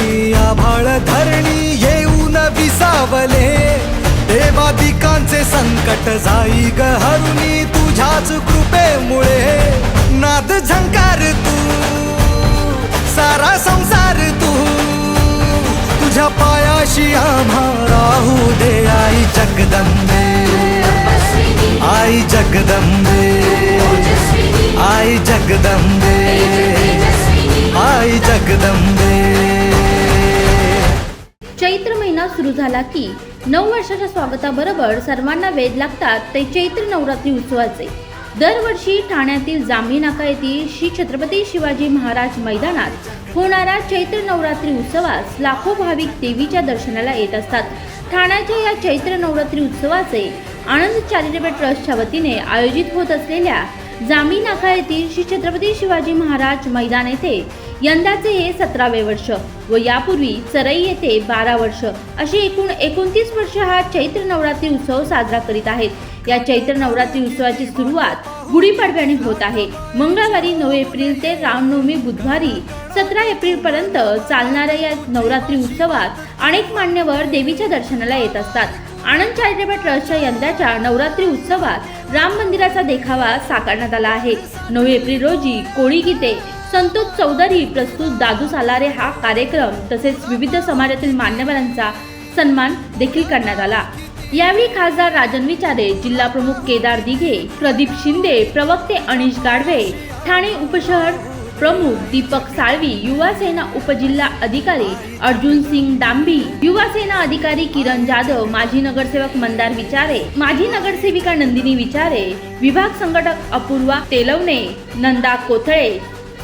गचरणी आभाळ धरणी येऊन विसावले. देवादिकांचे संकट जाई ग हरुणी तुझ्याच कृपेमुळे. नाद झंकार तू सारा संसार तू. तुझ्या पायाशी आम्हा राहू दे आई जगदंबे. आई जगदंबे. म्हणाला की नऊ वर्षाच्या स्वागताबरोबर सर्वांना वेध लागतात ते चैत्र नवरात्री उत्सवाचे. दरवर्षी ठाण्यातील जांभी नाका येथील श्री छत्रपती शिवाजी महाराज मैदानात होणाऱ्या चैत्र नवरात्री उत्सवास लाखो भाविक देवीच्या दर्शनाला येत असतात. ठाण्याच्या या चैत्र नवरात्री उत्सवाचे आनंद चॅरिटेबल ट्रस्टच्या वतीने आयोजित होत असलेल्या जांभी नाका येथील श्री छत्रपती शिवाजी महाराज मैदान येथे यंदाचे हे सतरावे वर्ष व यापूर्वी चरई येथे बारा वर्ष अशी एकूण एकोणतीस वर्ष हा चैत्र नवरात्री उत्सव साजरा करीत आहेत. या चैत्र नवरात्री उत्सवाची सुरुवात गुढीपाडव्याने होत आहे. मंगळवारी नऊ एप्रिल ते रामनवमी बुधवारी सतरा एप्रिल पर्यंत चालणाऱ्या या नवरात्री उत्सवात अनेक मान्यवर देवीच्या दर्शनाला येत असतात. आनंद चॅरिटेबल ट्रस्टच्या यंदाच्या नवरात्री उत्सवात राम मंदिराचा देखावा साकारण्यात आला आहे. नऊ एप्रिल रोजी कोळी गीते संतोष चौधरी प्रस्तुत दादू सालारे हा कार्यक्रम तसेच विविध समाजातील मान्यवरांचा सन्मान देखील करण्यात आला. यावेळी खासदार राजन विचारे जिल्हा प्रमुख केदार दिघे प्रदीप शिंदे प्रवक्ते अनिश गाढवे ठाणे उपशहर प्रमुख दीपक साळवी युवा सेना उपजिल्हा अधिकारी अर्जुन सिंग डांबी युवा सेना अधिकारी किरण जाधव माजी नगरसेवक मंदार विचारे माजी नगरसेविका नंदिनी विचारे विभाग संघटक अपूर्वा तेलवणे नंदा कोथळे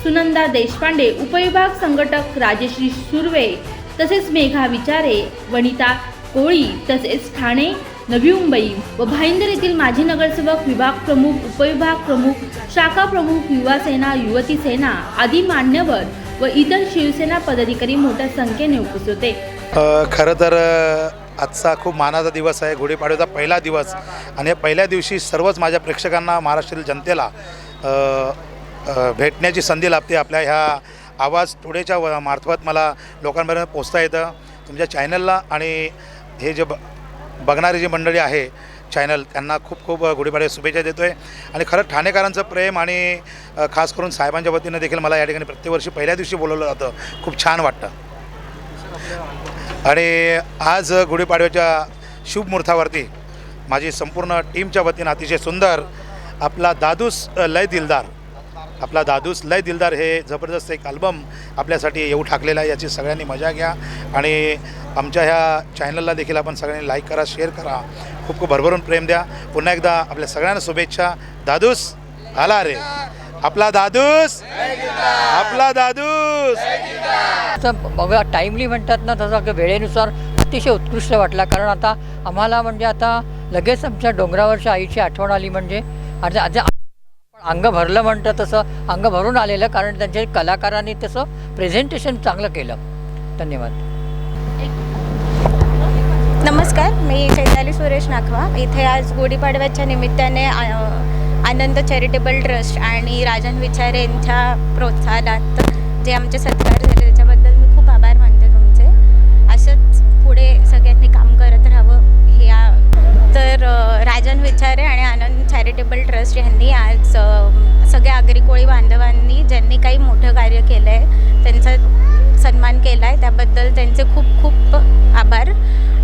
सुनंदा देशपांडे उपविभाग संघटक राजश्री सुर्वे तसेच मेघा विचारे वनिता कोळी तसेच ठाणे नवी मुंबई व भाईंदर येथील माजी नगरसेवक विभाग प्रमुख उपविभाग प्रमुख शाखा प्रमुख युवा सेना युवती सेना आदी मान्यवर व इतर शिवसेना पदाधिकारी मोठ्या संख्येने उपस्थित होते. खरं तर आजचा खूप मानाचा दिवस आहे. गुढीपाडव्याचा पहिला दिवस. आणि या पहिल्या दिवशी सर्वच माझ्या प्रेक्षकांना महाराष्ट्रातील जनतेला भेटण्याची संधी लाभते. आपल्या ह्या आवाज टुडेच्या मार्फत मला लोकांपर्यंत पोचता येतं. तुमच्या चॅनलला आणि हे जे ब बघणारी जी मंडळी आहे चॅनल त्यांना खूप खूप गुढीपाडव्या शुभेच्छा देतो आहे आणि खरं ठाणेकरांचं प्रेम आणि खास करून साहेबांच्या वतीनं देखील मला या ठिकाणी प्रत्येक वर्षी पहिल्या दिवशी बोलवलं जातं. खूप छान वाटतं. आणि आज गुढीपाडव्याच्या शुभमुहूर्तावरती माझी संपूर्ण टीमच्या वतीनं अतिशय सुंदर आपला दादूस लय दिलदार आपला दादूस लय दिलदार हे जबरदस्त एक अल्बम आपल्यासाठी येऊ ठाकलेला आहे याची सगळ्यांनी मजा घ्या. आणि आमच्या ह्या चॅनलला देखील आपण सगळ्यांनी लाईक करा शेअर करा. खूप खूप भरभरून प्रेम द्या. पुन्हा एकदा आपल्या सगळ्यांना शुभेच्छा. दादूस आला रे. आपला दादूस आपला दादूस. बघा टाईमली म्हणतात ना तसं वेळेनुसार अतिशय उत्कृष्ट वाटला. कारण आता आम्हाला म्हणजे आता लगेच आमच्या डोंगरावरच्या आईची आठवण आली म्हणजे आता अंग भरलं म्हणतं तसं अंग भरून आलेलं कारण त्यांच्या कलाकारांनी तसं प्रेझेंटेशन चांगलं केलं. धन्यवाद. नमस्कार मी चैताली सुरेश नाखवा. इथे आज गुढीपाडव्याच्या निमित्ताने आ- आनंद चॅरिटेबल ट्रस्ट आणि राजन विचारे यांच्या प्रोत्साहनात जे आमचे सत्कार झाले त्याच्याबद्दल मी खूप आभार मानते तुमचे. असंच पुढे सगळ्यांनी काम करत राहावं हे तर राजन विचारे आणि आनंद चॅरिटेबल ट्रस्ट यांनी आज अ, कोळी बांधवांनी ज्यांनी काही मोठं कार्य केलं आहे त्यांचा सन्मान केला आहे त्याबद्दल त्यांचे खूप खूप आभार.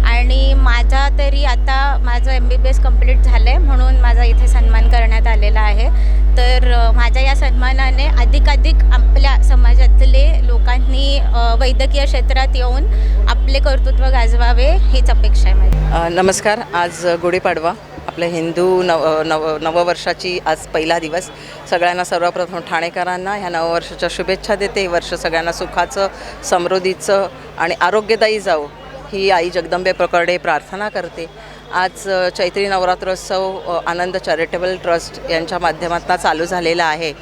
आणि माझा तरी आता माझं M B B S complete झालं आहे म्हणून माझा इथे सन्मान करण्यात आलेला आहे. तर माझ्या या सन्मानाने अधिकाधिक आपल्या समाजातले लोकांनी वैद्यकीय क्षेत्रात येऊन आपले कर्तृत्व गाजवावे हीच अपेक्षा आहे माझी. नमस्कार. आज गुढीपाडवा. आपल्या हिंदू नव नव नववर्षाची आज पहिला दिवस. सगळ्यांना सर्वप्रथम ठाणेकरांना ह्या नववर्षाच्या शुभेच्छा देते. हे वर्ष सगळ्यांना सुखाचं समृद्धीचं आणि आरोग्यदायी जावं ही आई जगदंबे प्रकरडे प्रार्थना करते. आज चैत्री नवरात्रोत्सव आनंद चॅरिटेबल ट्रस्ट यांच्या माध्यमातून चालू झालेला आहे.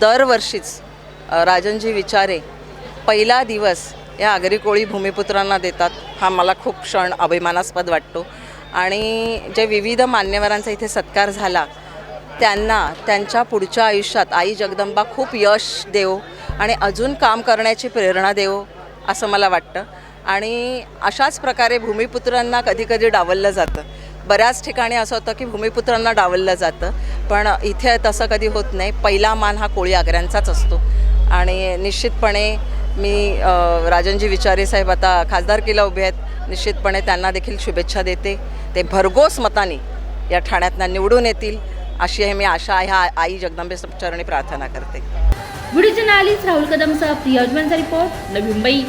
दरवर्षीच राजनजी विचारे पहिला दिवस या आगरी कोळी भूमिपुत्रांना देतात. हा मला खूप क्षण अभिमानास्पद वाटतो. आणि जे विविध मान्यवरांचा इथे सत्कार झाला त्यांना त्यांच्या पुढच्या आयुष्यात आई जगदंबा खूप यश देव आणि अजून काम करण्याची प्रेरणा देव असं मला वाटतं. आणि अशाच प्रकारे भूमिपुत्रांना कधीकधी डावललं जातं. बऱ्याच ठिकाणी असं होतं की भूमिपुत्रांना डावललं जातं पण इथे तसं कधी होत नाही. पहिला मान हा कोळी आग्र्यांचाच असतो. आणि निश्चितपणे मी राजनजी विचारे साहेब आता खासदारकीला उभे आहेत. निश्चितपणे त्यांना देखील शुभेच्छा देते. ते भरघोस मताने या ठाण्यातनं निवडून येतील अशी आहे मी आशा ह्या आई जगदंबे चरणी प्रार्थना करते. व्हिडिओ जर्नलिस्ट राहुल कदमसह प्रिया उजमांचा रिपोर्ट नवी मुंबई